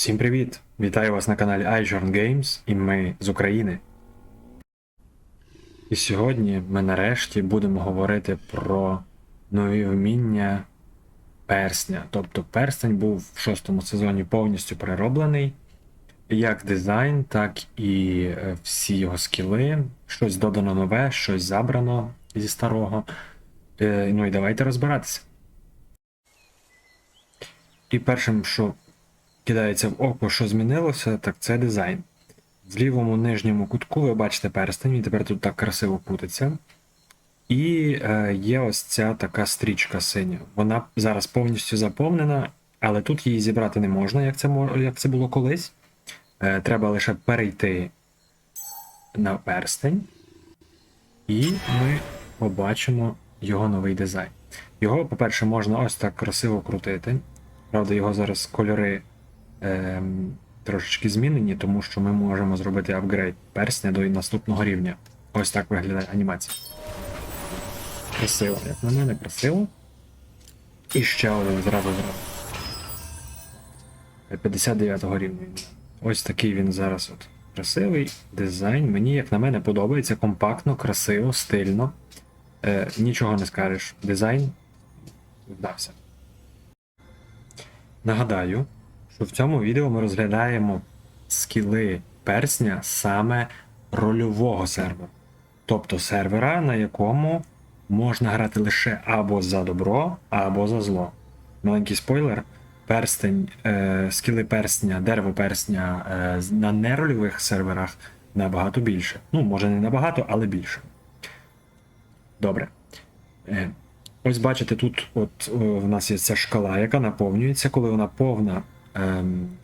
Всім привіт! Вітаю вас на каналі iJorn Games і ми з України. І сьогодні ми нарешті будемо говорити про нові вміння персня. Тобто перстень був в шостому сезоні повністю перероблений. Як дизайн, так і е, всі його скіли. Щось додано нове, щось забрано зі старого. Е, Ну і давайте розбиратися. І першим, що кидається в око, що змінилося, так це дизайн. В лівому нижньому кутку ви бачите перстень, він тепер тут так красиво крутиться. І е, є ось ця така стрічка синя. Вона зараз повністю заповнена, але тут її зібрати не можна, як це, як це було колись. Е, треба лише перейти на перстень. І ми побачимо його новий дизайн. Його, по-перше, можна ось так красиво крутити. Правда, його зараз кольори ем, трошечки змінені, тому що ми можемо зробити апгрейд персня до наступного рівня. Ось так виглядає анімація. Красиво, як на мене, красиво. І ще один зразу зразу. 59 рівня. Ось такий він зараз от. Красивий дизайн. Мені, як на мене, подобається. Компактно, красиво, стильно. Е, нічого не скажеш. Дизайн вдався. Нагадаю, в цьому відео ми розглядаємо скіли персня саме рольового сервера. Тобто сервера, на якому можна грати лише або за добро, або за зло. Маленький спойлер. Перстень, е, скіли персня, дерево персня е, на нерольових серверах набагато більше. Ну, може не набагато, але більше. Добре. Е, Ось бачите, тут от о, в нас є ця шкала, яка наповнюється. Коли вона повна,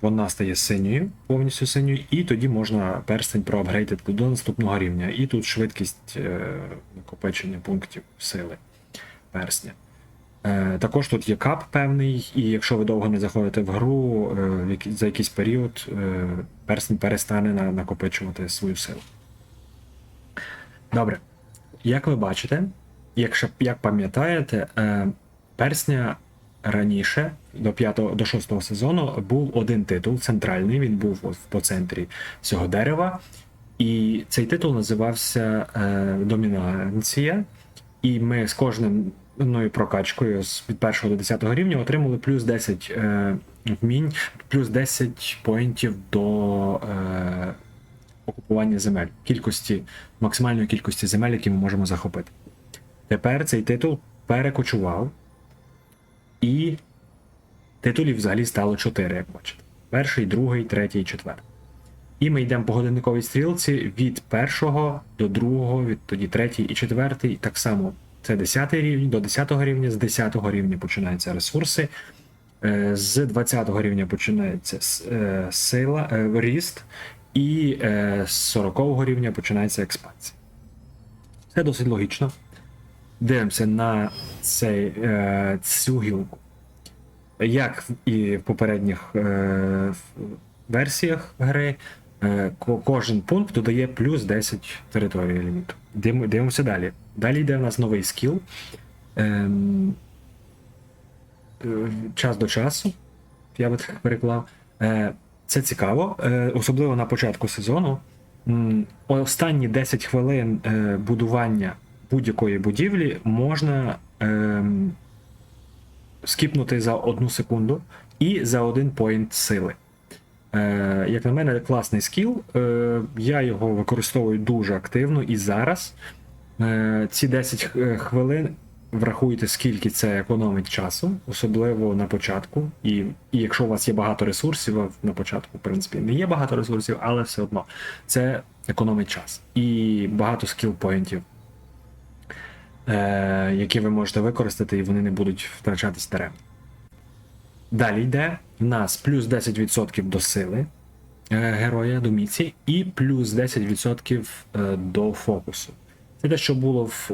вона стає синьою, повністю синьою, і тоді можна перстень проапгрейдити до наступного рівня. І тут швидкість е, накопичення пунктів сили персня. Е, також тут є кап певний, і якщо ви довго не заходите в гру, е, за якийсь період перстень перестане на, накопичувати свою силу. Добре. Як ви бачите, якщо як пам'ятаєте, персня раніше, до 5, до 6 сезону, був один титул центральний, він був от по центрі цього дерева. І цей титул називався е, Домінанція. І ми з кожним ну, прокачкою з від 1 до 10 рівня отримали плюс 10 е, вмінь, плюс 10 поінтів до е, окупування земель, кількості, максимальної кількості земель, які ми можемо захопити. Тепер цей титул перекочував, і титулів взагалі стало 4, як бачите. Перший, другий, третій, четвертий. І ми йдемо по годинниковій стрілці від першого до другого, від тоді третій і четвертий. Так само це 10 рівень, до 10 рівня, з 10 рівня починаються ресурси. е, З 20 рівня починається е, сила, е, ріст, і з 40 рівня починається експансія. Це досить логічно. Дивимося на цей, е, цю гілку. Як і в попередніх е, версіях гри, е, кожен пункт додає плюс 10 території ліміту. Дивимося далі. Далі йде в нас новий скіл. Ем, час до часу. Я би так переклав. Це цікаво, особливо на початку сезону. Останні 10 хвилин будування будь-якої будівлі можна ем, скіпнути за одну секунду і за один поінт сили. Е, як на мене, класний скіл. Е, я його використовую дуже активно і зараз. Е, ці 10 хвилин врахуйте, скільки це економить часу, особливо на початку. І, і якщо у вас є багато ресурсів, на початку, в принципі, не є багато ресурсів, але все одно це економить час. І багато скіл-поінтів, е, які ви можете використати, і вони не будуть втрачатись даремно. Далі йде в нас плюс 10% до сили е, героя до міці, і плюс 10% е, до фокусу. Це те, що було в,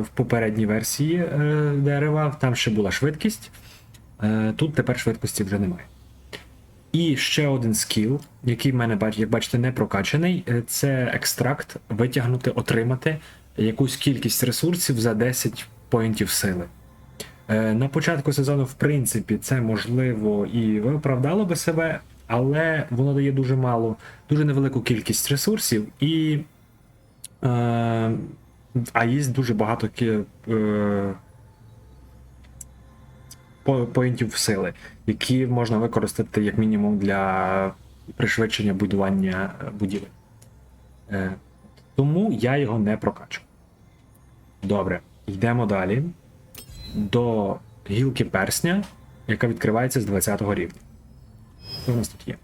в попередній версії е, дерева, там ще була швидкість. Е, тут тепер швидкості вже немає. І ще один скіл, який в мене, як бачите, не прокачаний, е, це екстракт, витягнути, отримати якусь кількість ресурсів за 10 поінтів сили. Е, На початку сезону, в принципі, це можливо і виправдало би себе, але воно дає дуже мало, дуже невелику кількість ресурсів, і е, а є дуже багато е, поінтів сили, які можна використати як мінімум для пришвидшення будування е, будівель. Е, тому я його не прокачу. Добре, йдемо далі до гілки персня, яка відкривається з 20 рівня. Що в нас тут є?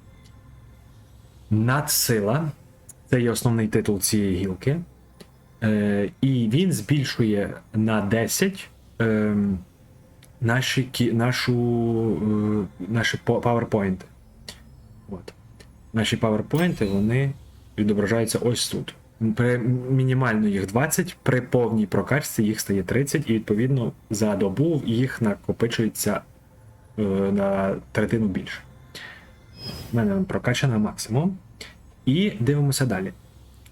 Надсила. Це є основний титул цієї гілки. Е, і він збільшує на 10 е, наші, кі- нашу, е, наші PowerPoint. От. Наші PowerPoint, вони відображаються ось тут. При мінімально їх 20, при повній прокачці їх стає 30, і відповідно за добу їх накопичується е, на третину більше. У мене прокачана максимум. І дивимося далі.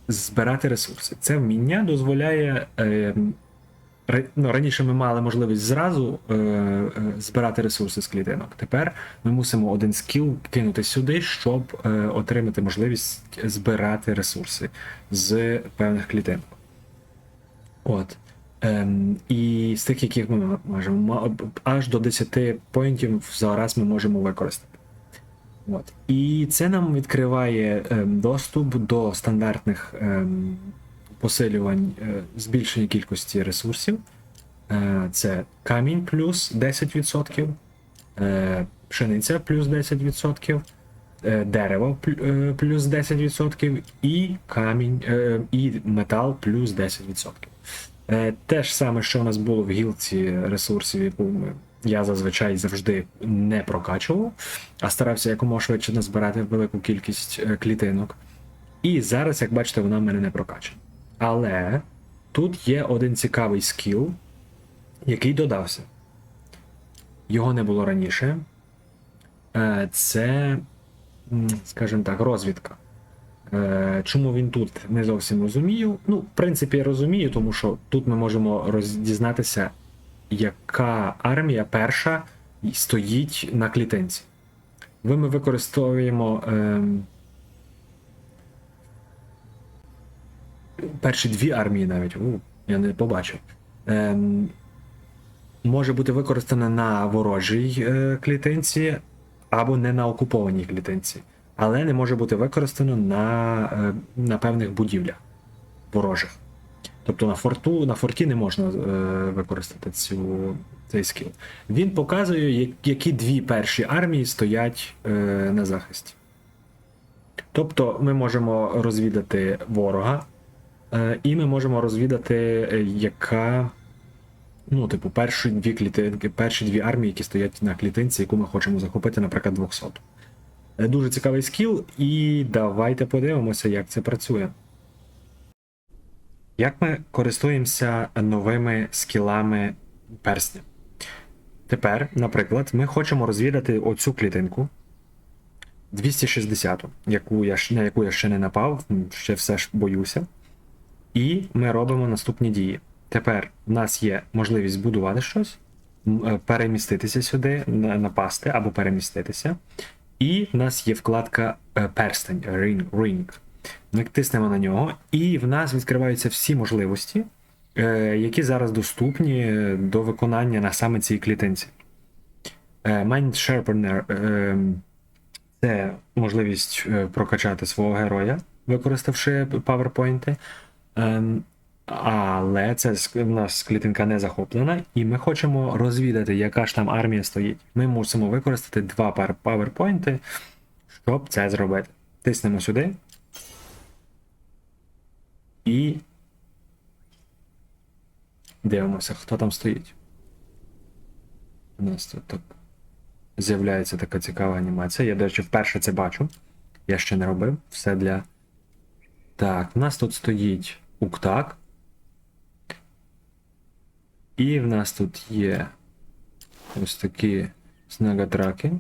Збирати ресурси. Це вміння дозволяє. Е, ну, раніше ми мали можливість зразу е, е, збирати ресурси з клітинок. Тепер ми мусимо один скіл кинути сюди, щоб е, отримати можливість збирати ресурси з певних клітинок. От. Ем, і з тих, яких ми можемо аж до 10 поінтів за раз ми можемо використати. От. І це нам відкриває ем, доступ до стандартних ем, посилювань е, збільшення кількості ресурсів. Е, це камінь плюс 10%, е, пшениця плюс 10%, е, дерево плюс 10% і камінь, і метал плюс 10%. Е, Те ж саме, що у нас було в гілці ресурсів, яку я зазвичай завжди не прокачував, а старався якомога швидше назбирати велику кількість клітинок. І зараз, як бачите, вона в мене не прокачана. Але тут є один цікавий скіл, який додався. Його не було раніше. Е, Це, скажімо так, розвідка. Е, Чому він тут не зовсім розумію? Ну, в принципі, я розумію, тому що тут ми можемо роздізнатися, яка армія перша стоїть на клітинці. Ми використовуємо перші дві армії навіть. У, я не побачив. Ем, може бути використана на ворожій е, клітинці або не на окупованій клітинці, але не може бути використано на, е, на певних будівлях ворожих. Тобто на форту, на форті не можна е, використати цю, цей скіл. Він показує, які дві перші армії стоять е, на захисті. Тобто ми можемо розвідати ворога, і ми можемо розвідати, е, яка. Ну, типу, перші дві клітинки, перші дві армії, які стоять на клітинці, яку ми хочемо захопити, наприклад, 200. Е, Дуже цікавий скіл, і давайте подивимося, як це працює. Як ми користуємося новими скілами персня? Тепер, наприклад, ми хочемо розвідати оцю клітинку 260, яку я, на яку я ще не напав, ще все ж боюся. І ми робимо наступні дії. Тепер в нас є можливість збудувати щось, е, переміститися сюди, напасти або переміститися. І в нас є вкладка е, перстень Ring. Ring. Ми тиснемо на нього, і в нас відкриваються всі можливості, е, які зараз доступні до виконання на саме цій клітинці. Mind Sharpener це можливість прокачати свого героя, використавши PowerPoint. Ем, але це в нас клітинка не захоплена, і ми хочемо розвідати, яка ж там армія стоїть. Ми мусимо використати два PowerPoint, щоб це зробити. Тиснемо сюди. І дивимося, хто там стоїть. У нас тут так з'являється така цікава анімація. Я, до речі, вперше це бачу. Я ще не робив. Все для. Так, в нас тут стоїть Уктак. І в нас тут є ось такі снеготраки.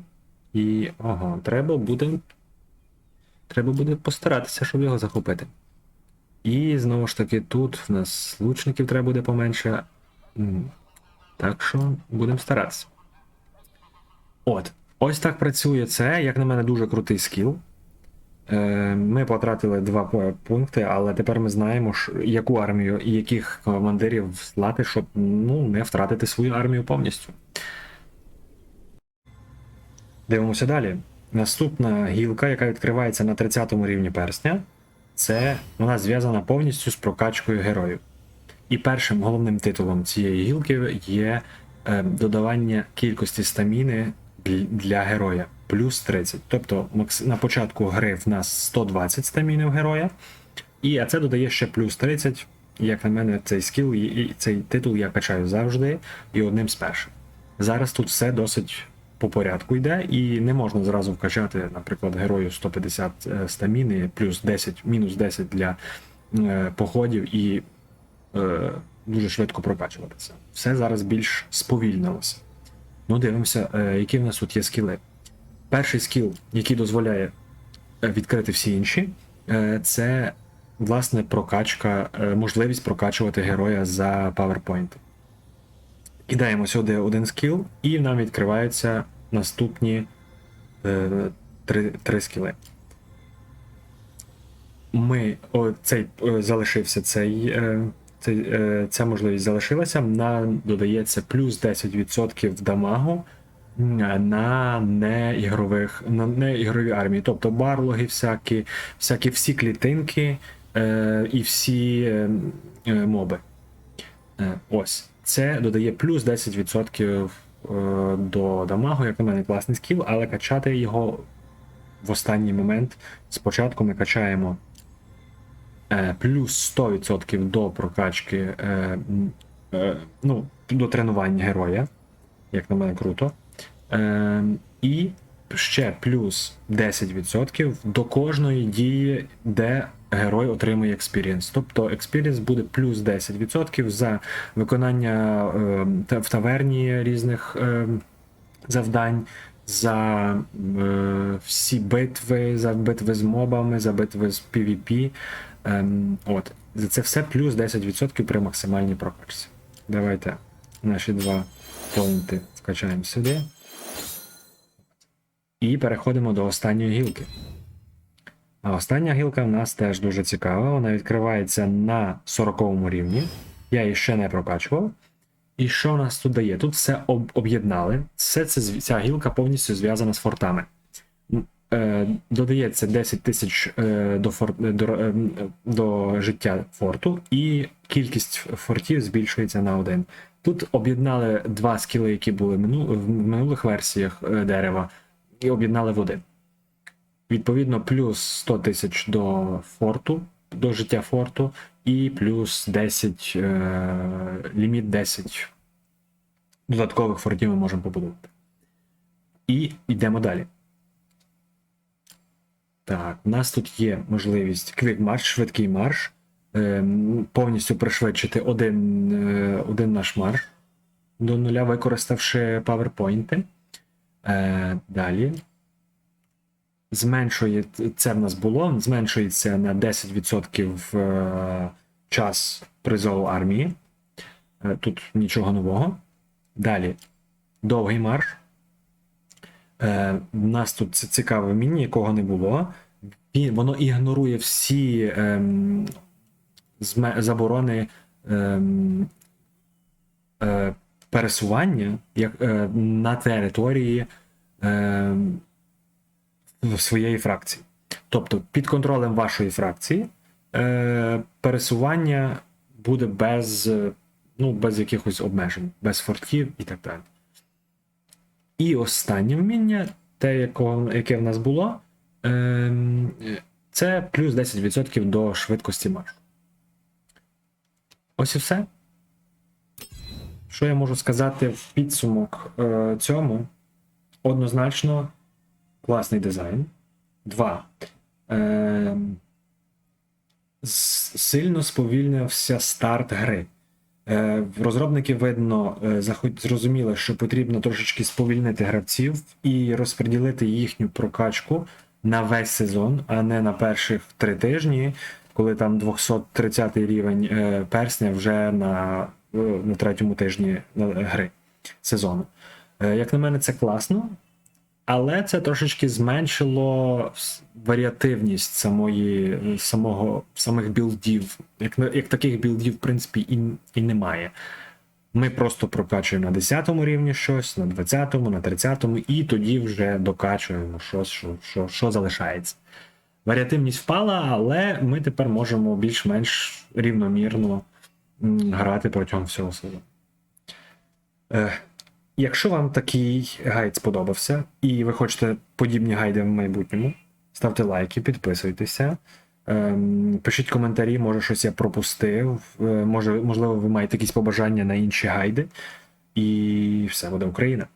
І. Ого, треба буде. Треба буде постаратися, щоб його захопити. І знову ж таки, тут в нас лучників треба буде поменше. Так що будемо старатися. От, ось так працює це. Як на мене, дуже крутий скіл. Е, Ми потратили два пункти, але тепер ми знаємо, яку армію і яких командирів слати, щоб ну, не втратити свою армію повністю. Дивимося далі. Наступна гілка, яка відкривається на 30 рівні персня, це вона зв'язана повністю з прокачкою героїв. І першим головним титулом цієї гілки є е, додавання кількості стаміни для героя плюс 30. Тобто на початку гри в нас 120 стаміни в героя, і це додає ще плюс 30. Як на мене, цей скіл і- і цей титул я качаю завжди і одним з перших. Зараз тут все досить по порядку йде, і не можна зразу вкачати, наприклад, герою 150 е, стаміни, плюс 10, мінус 10 для е, походів і е, дуже швидко прокачуватися. Все зараз більш сповільнилося. Ну, дивимося, е, які в нас тут є скіли. Перший скіл, який дозволяє е, відкрити всі інші, е, це власне прокачка, е, можливість прокачувати героя за PowerPoint. Кидаємо сюди один скіл, і нам відкриваються наступні три, три скіли. Ми о, цей залишився цей, ця можливість залишилася. Нам додається плюс 10% дамагу на неігрових, на неігрові армії, тобто барлоги, всякі, всякі всі клітинки е, і всі е, е, моби. Е, ось. Це додає плюс 10% е, до дамагу, як на мене класний скіл, але качати його в останній момент. Спочатку ми качаємо е, плюс 100% до прокачки, е, е, ну, до тренування героя, як на мене круто. Е, і ще плюс 10% до кожної дії, де герой отримує експірієнс. Тобто експірієнс буде плюс 10% за виконання е, в таверні різних е, завдань, за е, всі битви, за битви з мобами, за битви з PvP. Ем, от. Це все плюс 10% при максимальній прокачці. Давайте наші два поінти вкачаємо сюди. І переходимо до останньої гілки. А остання гілка в нас теж дуже цікава. Вона відкривається на 40 рівні. Я її ще не прокачував. І що у нас тут дає? Тут все об- об'єднали. Все це ця гілка повністю зв'язана з фортами. Е, додається 10 тисяч е, до, фор... до, е, до життя форту, і кількість фортів збільшується на один. Тут об'єднали два скіли, які були в минулих версіях дерева, і об'єднали в один. Відповідно, плюс 100 тисяч до форту, до життя форту, і плюс 10, е, ліміт 10 додаткових фортів ми можемо побудувати. І йдемо далі. Так, у нас тут є можливість March, швидкий марш. Ем, повністю пришвидшити один, е, один наш марш до нуля, використавши PowerPoint. Е, далі. Зменшує це в нас було, зменшується на 10% е, час призову армії. Е, Тут нічого нового. Далі. Довгий марш. Е, У нас тут це цікаве міні, якого не було. Воно ігнорує всі ем, зме- заборони ем, е, пересування як, е, на території ем, своєї фракції. Тобто під контролем вашої фракції е, пересування буде без, е, ну, без якихось обмежень, без фортів і так далі. І останнє вміння, те, якого, яке в нас було, ем, це плюс 10% до швидкості маршу. Ось і все. Що я можу сказати в підсумок е, цьому? Однозначно, класний дизайн. Два. Е, сильно сповільнився старт гри. Е, в розробників видно, е, зрозуміли, що потрібно трошечки сповільнити гравців і розподілити їхню прокачку на весь сезон, а не на перших три тижні, коли там 230 рівень е, персня вже на на третьому тижні е, гри сезону. Е, Як на мене, це класно, але це трошечки зменшило варіативність самої, самого, самих білдів. Як, як таких білдів, в принципі, і, і немає. Ми просто прокачуємо на 10 рівні щось, на 20, на 30, і тоді вже докачуємо щось, що, що, що залишається. Варіативність впала, але ми тепер можемо більш-менш рівномірно грати протягом всього сезону. Е, якщо вам такий гайд сподобався, і ви хочете подібні гайди в майбутньому, ставте лайки, підписуйтеся. Ем, пишіть коментарі, може щось я пропустив. е, Може, можливо, ви маєте якісь побажання на інші гайди. І все буде Україна.